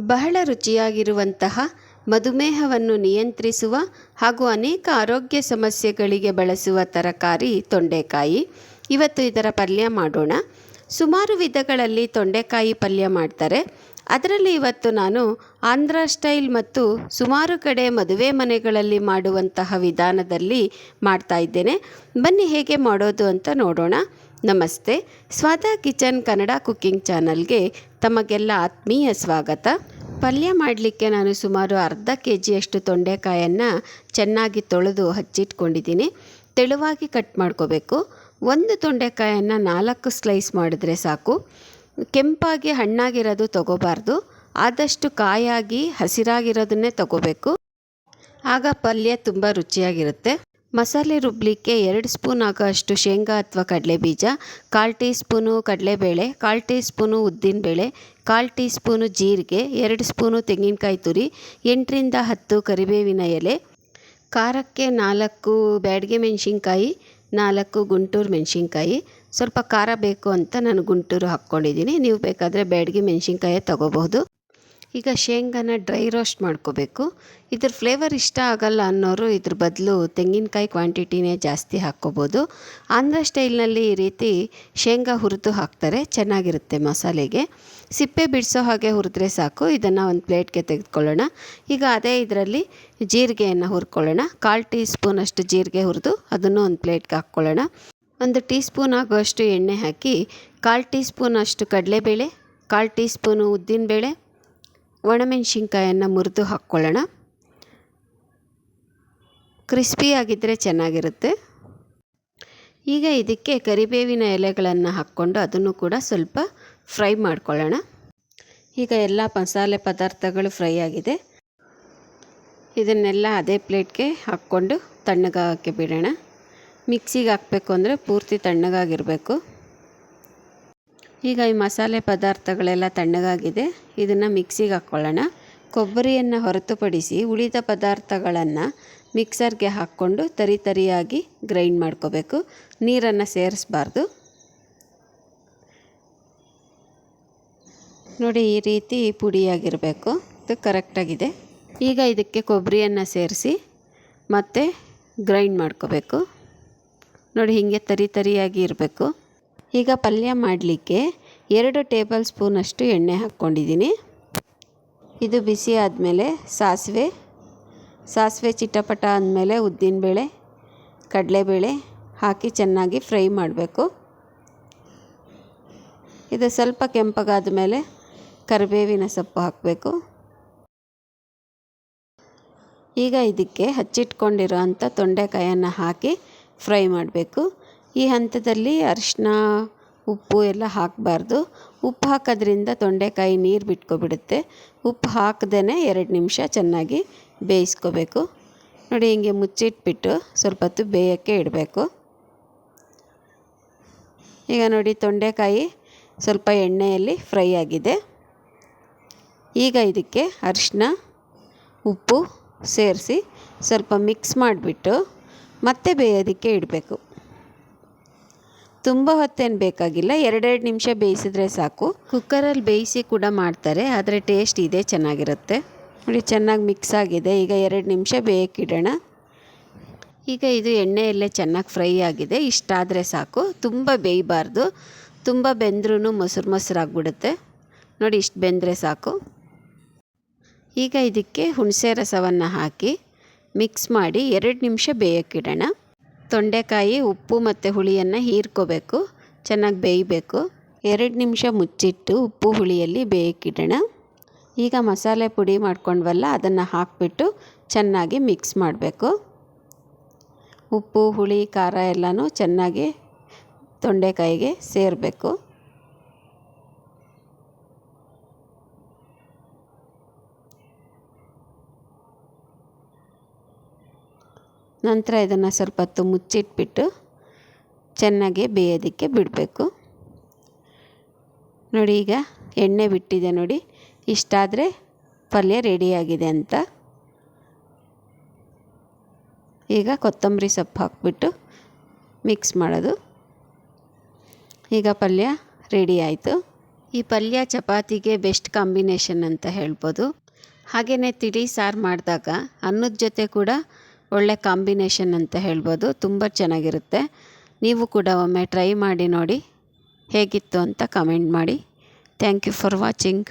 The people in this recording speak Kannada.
ಬಹಳ ರುಚಿಯಾಗಿರುವಂತಹ ಮಧುಮೇಹವನ್ನು ನಿಯಂತ್ರಿಸುವ ಹಾಗೂ ಅನೇಕ ಆರೋಗ್ಯ ಸಮಸ್ಯೆಗಳಿಗೆ ಬಳಸುವ ತರಕಾರಿ ತೊಂಡೆಕಾಯಿ. ಇವತ್ತು ಇದರ ಪಲ್ಯ ಮಾಡೋಣ. ಸುಮಾರು ವಿಧಗಳಲ್ಲಿ ತೊಂಡೆಕಾಯಿ ಪಲ್ಯ ಮಾಡ್ತಾರೆ. ಅದರಲ್ಲಿ ಇವತ್ತು ನಾನು ಆಂಧ್ರ ಸ್ಟೈಲ್ ಮತ್ತು ಸುಮಾರು ಕಡೆ ಮದುವೆ ಮನೆಗಳಲ್ಲಿ ಮಾಡುವಂತಹ ವಿಧಾನದಲ್ಲಿ ಮಾಡ್ತಾ ಇದ್ದೇನೆ. ಬನ್ನಿ ಹೇಗೆ ಮಾಡೋದು ಅಂತ ನೋಡೋಣ. ನಮಸ್ತೆ. ಸ್ವಾದ ಕಿಚನ್ ಕನ್ನಡ ಕುಕ್ಕಿಂಗ್ ಚಾನಲ್ಗೆ ತಮಗೆಲ್ಲ ಆತ್ಮೀಯ ಸ್ವಾಗತ. ಪಲ್ಯ ಮಾಡಲಿಕ್ಕೆ ನಾನು ಸುಮಾರು ಅರ್ಧ ಕೆ ಜಿಯಷ್ಟು ತೊಂಡೆಕಾಯನ್ನು ಚೆನ್ನಾಗಿ ತೊಳೆದು ಹಚ್ಚಿಟ್ಕೊಂಡಿದ್ದೀನಿ. ತೆಳುವಾಗಿ ಕಟ್ ಮಾಡ್ಕೋಬೇಕು. ಒಂದು ತೊಂಡೆಕಾಯನ್ನು ನಾಲ್ಕು ಸ್ಲೈಸ್ ಮಾಡಿದ್ರೆ ಸಾಕು. ಕೆಂಪಾಗಿ ಹಣ್ಣಾಗಿರೋದು ತಗೋಬಾರ್ದು. ಆದಷ್ಟು ಕಾಯಾಗಿ ಹಸಿರಾಗಿರೋದನ್ನೇ ತಗೋಬೇಕು. ಆಗ ಪಲ್ಯ ತುಂಬ ರುಚಿಯಾಗಿರುತ್ತೆ. ಮಸಾಲೆ ರುಬ್ಬಲಿಕ್ಕೆ ಎರಡು ಸ್ಪೂನ್ ಆಗೋಷ್ಟು ಶೇಂಗಾ ಅಥವಾ ಕಡಲೆ ಬೀಜ ಕಾಲು ಟೀ ಸ್ಪೂನು ಕಡಲೆಬೇಳೆ, ಕಾಲು ಟೀ ಸ್ಪೂನು ಉದ್ದಿನಬೇಳೆ, ಕಾಲು ಟೀ ಸ್ಪೂನು ಜೀರಿಗೆ, ಎರಡು ಸ್ಪೂನು ತೆಂಗಿನಕಾಯಿ ತುರಿ, ಎಂಟರಿಂದ ಹತ್ತು ಕರಿಬೇವಿನ ಎಲೆ, ಖಾರಕ್ಕೆ ನಾಲ್ಕು ಬ್ಯಾಡಿಗೆ ಮೆಣಸಿನ್ಕಾಯಿ, ನಾಲ್ಕು ಗುಂಟೂರು ಮೆಣಸಿನ್ಕಾಯಿ. ಸ್ವಲ್ಪ ಖಾರ ಬೇಕು ಅಂತ ನಾನು ಗುಂಟೂರು ಹಾಕ್ಕೊಂಡಿದ್ದೀನಿ. ನೀವು ಬೇಕಾದರೆ ಬ್ಯಾಡಗೆ ಮೆಣಸಿನ್ಕಾಯೇ ತಗೋಬಹುದು. ಈಗ ಶೇಂಗಾನ ಡ್ರೈ ರೋಸ್ಟ್ ಮಾಡ್ಕೋಬೇಕು. ಇದ್ರ ಫ್ಲೇವರ್ ಇಷ್ಟ ಆಗಲ್ಲ ಅನ್ನೋರು ಇದ್ರ ಬದಲು ತೆಂಗಿನಕಾಯಿ ಕ್ವಾಂಟಿಟಿನೇ ಜಾಸ್ತಿ ಹಾಕ್ಕೋಬೋದು. ಆಂಧ್ರ ಸ್ಟೈಲ್ನಲ್ಲಿ ಈ ರೀತಿ ಶೇಂಗಾ ಹುರಿದು ಹಾಕ್ತಾರೆ, ಚೆನ್ನಾಗಿರುತ್ತೆ ಮಸಾಲೆಗೆ. ಸಿಪ್ಪೆ ಬಿಡಿಸೋ ಹಾಗೆ ಹುರಿದ್ರೆ ಸಾಕು, ಇದನ್ನು ಒಂದು ಪ್ಲೇಟ್ಗೆ ತೆಗೆದುಕೊಳ್ಳೋಣ. ಈಗ ಅದೇ ಇದರಲ್ಲಿ ಜೀರಿಗೆಯನ್ನು ಹುರ್ಕೊಳ್ಳೋಣ. ಕಾಲು ಟೀ ಸ್ಪೂನಷ್ಟು ಜೀರಿಗೆ ಹುರಿದು ಅದನ್ನು ಒಂದು ಪ್ಲೇಟ್ಗೆ ಹಾಕ್ಕೊಳ್ಳೋಣ. ಒಂದು ಟೀ ಸ್ಪೂನ್ ಆಗುವಷ್ಟು ಎಣ್ಣೆ ಹಾಕಿ, ಕಾಲು ಟೀ ಸ್ಪೂನಷ್ಟು ಕಡಲೆಬೇಳೆ, ಕಾಲು ಟೀ ಸ್ಪೂನು ಉದ್ದಿನಬೇಳೆ ಒಣಮೆಣಸಿನ್ಕಾಯನ್ನು ಮುರಿದು ಹಾಕ್ಕೊಳ್ಳೋಣ. ಕ್ರಿಸ್ಪಿಯಾಗಿದ್ದರೆ ಚೆನ್ನಾಗಿರುತ್ತೆ. ಈಗ ಇದಕ್ಕೆ ಕರಿಬೇವಿನ ಎಲೆಗಳನ್ನು ಹಾಕ್ಕೊಂಡು ಅದನ್ನು ಕೂಡ ಸ್ವಲ್ಪ ಫ್ರೈ ಮಾಡ್ಕೊಳ್ಳೋಣ. ಈಗ ಎಲ್ಲ ಮಸಾಲೆ ಪದಾರ್ಥಗಳು ಫ್ರೈ ಆಗಿದೆ. ಇದನ್ನೆಲ್ಲ ಅದೇ ಪ್ಲೇಟ್ಗೆ ಹಾಕ್ಕೊಂಡು ತಣ್ಣಗಾಗಕ್ಕೆ ಬಿಡೋಣ. ಮಿಕ್ಸಿಗೆ ಹಾಕಬೇಕು ಅಂದರೆ ಪೂರ್ತಿ ತಣ್ಣಗಾಗಿರಬೇಕು. ಈಗ ಈ ಮಸಾಲೆ ಪದಾರ್ಥಗಳೆಲ್ಲ ತಣ್ಣಗಾಗಿದೆ. ಇದನ್ನು ಮಿಕ್ಸಿಗೆ ಹಾಕ್ಕೊಳ್ಳೋಣ ಕೊಬ್ಬರಿಯನ್ನು ಹೊರತುಪಡಿಸಿ ಉಳಿದ ಪದಾರ್ಥಗಳನ್ನು ಮಿಕ್ಸರ್ಗೆ ಹಾಕ್ಕೊಂಡು ತರಿ ತರಿಯಾಗಿ ಗ್ರೈಂಡ್ ಮಾಡ್ಕೋಬೇಕು. ನೀರನ್ನು ಸೇರಿಸ್ಬಾರ್ದು. ನೋಡಿ, ಈ ರೀತಿ ಪುಡಿಯಾಗಿರಬೇಕು. ಇದು ಕರೆಕ್ಟಾಗಿದೆ. ಈಗ ಇದಕ್ಕೆ ಕೊಬ್ಬರಿಯನ್ನು ಸೇರಿಸಿ ಮತ್ತೆ ಗ್ರೈಂಡ್ ಮಾಡ್ಕೋಬೇಕು. ನೋಡಿ, ಹೀಗೆ ತರಿ ತರಿಯಾಗಿ ಇರಬೇಕು. ಈಗ ಪಲ್ಯ ಮಾಡಲಿಕ್ಕೆ ಎರಡು ಟೇಬಲ್ ಸ್ಪೂನಷ್ಟು ಎಣ್ಣೆ ಹಾಕ್ಕೊಂಡಿದ್ದೀನಿ. ಇದು ಬಿಸಿ ಆದಮೇಲೆ ಸಾಸಿವೆ ಸಾಸಿವೆ ಚಿಟಪಟ ಅಂದಮೇಲೆ ಉದ್ದಿನಬೇಳೆ, ಕಡಲೆಬೇಳೆ ಹಾಕಿ ಚೆನ್ನಾಗಿ ಫ್ರೈ ಮಾಡಬೇಕು. ಇದು ಸ್ವಲ್ಪ ಕೆಂಪಗಾದ ಮೇಲೆ ಕರಿಬೇವಿನ ಸೊಪ್ಪು ಹಾಕಬೇಕು. ಈಗ ಇದಕ್ಕೆ ಹಚ್ಚಿಟ್ಕೊಂಡಿರೋ ಅಂಥ ತೊಂಡೆಕಾಯನ್ನು ಹಾಕಿ ಫ್ರೈ ಮಾಡಬೇಕು. ಈ ಹಂತದಲ್ಲಿ ಅರಿಶಿನ, ಉಪ್ಪು ಎಲ್ಲ ಹಾಕಬಾರ್ದು. ಉಪ್ಪು ಹಾಕೋದ್ರಿಂದ ತೊಂಡೆಕಾಯಿ ನೀರು ಬಿಟ್ಕೊಬಿಡುತ್ತೆ. ಉಪ್ಪು ಹಾಕದೇ ಎರಡು ನಿಮಿಷ ಚೆನ್ನಾಗಿ ಬೇಯಿಸ್ಕೋಬೇಕು. ನೋಡಿ ಹಿಂಗೆ ಮುಚ್ಚಿಟ್ಬಿಟ್ಟು ಸ್ವಲ್ಪ ಹೊತ್ತು ಬೇಯೋಕ್ಕೆ ಇಡಬೇಕು. ಈಗ ನೋಡಿ ತೊಂಡೆಕಾಯಿ ಸ್ವಲ್ಪ ಎಣ್ಣೆಯಲ್ಲಿ ಫ್ರೈ ಆಗಿದೆ. ಈಗ ಇದಕ್ಕೆ ಅರಿಶಿನ, ಉಪ್ಪು ಸೇರಿಸಿ ಸ್ವಲ್ಪ ಮಿಕ್ಸ್ ಮಾಡಿಬಿಟ್ಟು ಮತ್ತೆ ಬೇಯೋದಕ್ಕೆ ಇಡಬೇಕು. ತುಂಬ ಹೊತ್ತೇನು ಬೇಕಾಗಿಲ್ಲ ಎರಡೆರಡು ನಿಮಿಷ ಬೇಯಿಸಿದ್ರೆ ಸಾಕು. ಕುಕ್ಕರಲ್ಲಿ ಬೇಯಿಸಿ ಕೂಡ ಮಾಡ್ತಾರೆ ಆದರೆ ಟೇಸ್ಟ್ ಇದೇ ಚೆನ್ನಾಗಿರುತ್ತೆ. ನೋಡಿ ಚೆನ್ನಾಗಿ ಮಿಕ್ಸ್ ಆಗಿದೆ. ಈಗ ಎರಡು ನಿಮಿಷ ಬೇಯಕ್ಕಿಡೋಣ ಈಗ ಇದು ಎಣ್ಣೆಯಲ್ಲೇ ಚೆನ್ನಾಗಿ ಫ್ರೈ ಆಗಿದೆ. ಇಷ್ಟಾದರೆ ಸಾಕು. ತುಂಬ ಬೇಯಬಾರ್ದು. ತುಂಬ ಬೆಂದ್ರೂ ಮೊಸರು ಮೊಸರು ಆಗಿಬಿಡುತ್ತೆ. ನೋಡಿ ಇಷ್ಟು ಬೆಂದರೆ ಸಾಕು. ಈಗ ಇದಕ್ಕೆ ಹುಣಸೆ ರಸವನ್ನು ಹಾಕಿ ಮಿಕ್ಸ್ ಮಾಡಿ ಎರಡು ನಿಮಿಷ ಬೇಯಕ್ಕಿಡೋಣ ತೊಂಡೆಕಾಯಿ, ಉಪ್ಪು ಮತ್ತು ಹುಳಿಯನ್ನು ಹೀರ್ಕೋಬೇಕು. ಚೆನ್ನಾಗಿ ಬೇಯಬೇಕು. ಎರಡು ನಿಮಿಷ ಮುಚ್ಚಿಟ್ಟು ಉಪ್ಪು ಹುಳಿಯಲ್ಲಿ ಬೇಯಕ್ಕಿಡೋಣ ಈಗ ಮಸಾಲೆ ಪುಡಿ ಮಾಡ್ಕೊಂಡ್ವಲ್ಲ, ಅದನ್ನು ಹಾಕಿಬಿಟ್ಟು ಚೆನ್ನಾಗಿ ಮಿಕ್ಸ್ ಮಾಡಬೇಕು. ಉಪ್ಪು, ಹುಳಿ, ಖಾರ ಎಲ್ಲನೂ ಚೆನ್ನಾಗಿ ತೊಂಡೆಕಾಯಿಗೆ ಸೇರಬೇಕು. ನಂತರ ಇದನ್ನು ಸ್ವಲ್ಪ ಹೊತ್ತು ಮುಚ್ಚಿಟ್ಬಿಟ್ಟು ಚೆನ್ನಾಗಿ ಬೇಯೋದಕ್ಕೆ ಬಿಡಬೇಕು. ನೋಡಿ ಈಗ ಎಣ್ಣೆ ಬಿಟ್ಟಿದೆ ನೋಡಿ ಇಷ್ಟಾದರೆ ಪಲ್ಯ ರೆಡಿಯಾಗಿದೆ ಅಂತ. ಈಗ ಕೊತ್ತಂಬರಿ ಸೊಪ್ಪು ಹಾಕ್ಬಿಟ್ಟು ಮಿಕ್ಸ್ ಮಾಡೋದು. ಈಗ ಪಲ್ಯ ರೆಡಿ ಆಯಿತು. ಈ ಪಲ್ಯ ಚಪಾತಿಗೆ ಬೆಸ್ಟ್ ಕಾಂಬಿನೇಷನ್ ಅಂತ ಹೇಳ್ಬೋದು. ಹಾಗೆಯೇ ತಿಳಿ ಸಾರು ಮಾಡಿದಾಗ ಅನ್ನದ ಜೊತೆ ಕೂಡ ಒಳ್ಳೆ ಕಾಂಬಿನೇಷನ್ ಅಂತ ಹೇಳ್ಬೋದು. ತುಂಬ ಚೆನ್ನಾಗಿರುತ್ತೆ. ನೀವು ಕೂಡ ಒಮ್ಮೆ ಟ್ರೈ ಮಾಡಿ ನೋಡಿ ಹೇಗಿತ್ತು ಅಂತ ಕಮೆಂಟ್ ಮಾಡಿ. Thank you for watching.